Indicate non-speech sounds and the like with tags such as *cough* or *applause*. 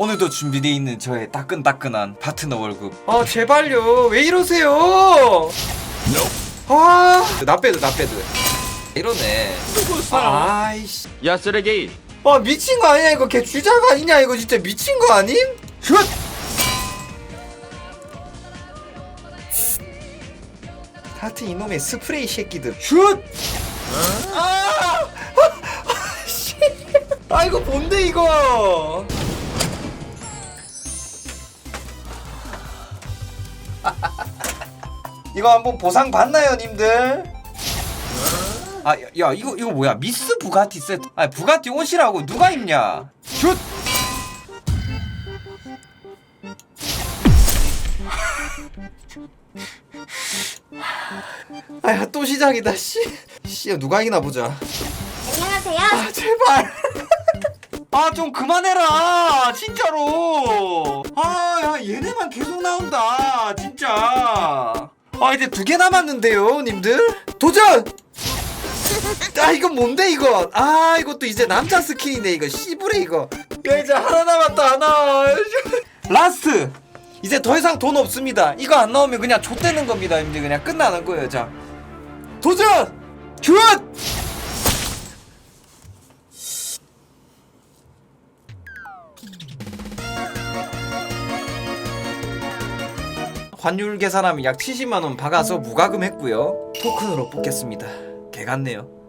오늘도 준비되어 있는 저의 따끈따끈한 파트너 월급. 아 제발요. 왜 이러세요? 아나 빼드 나 빼드 이러네. 아이씨. 야 쓰레기. 아 미친 거 아니야? 이거 걔 주자가 아니냐? 이거 진짜 미친 거 아님? 슛! 하여튼 이놈의 스프레이 새끼들. 슛! 아! *laughs* 아, 씨. 아 이거 뭔데 이거 *laughs* 이거 한번 보상 받나요 님들? 아, 야, 야, 이거 이거 뭐야? 미스 부가티 세트. 아, 부가티 옷이라고 누가 입냐? 슛! *laughs* 아야, 또 시작이다. 씨. 씨, 누가 이기나 보자. 안녕하세요. 아, 제발. *laughs* 아, 좀 그만해라. 진짜로. 얘네만 계속 나온다. 진짜. 아, 이제 두 개 남았는데요, 님들. 도전! 아 이건 뭔데 이거 아 이것도 이제 남자 스킨이네 이거. 씨부레 이거. 야 이제 하나 남았다 하나. *laughs* 라스트! 이제 더 이상 돈 없습니다. 이거 안 나오면 그냥 좆되는 겁니다 이제 그냥 끝나는 거예요 자. 도전! 슛 환율 계산하면 약 70만원 박아서 무과금 했고요. 토큰으로 뽑겠습니다. 개 같네요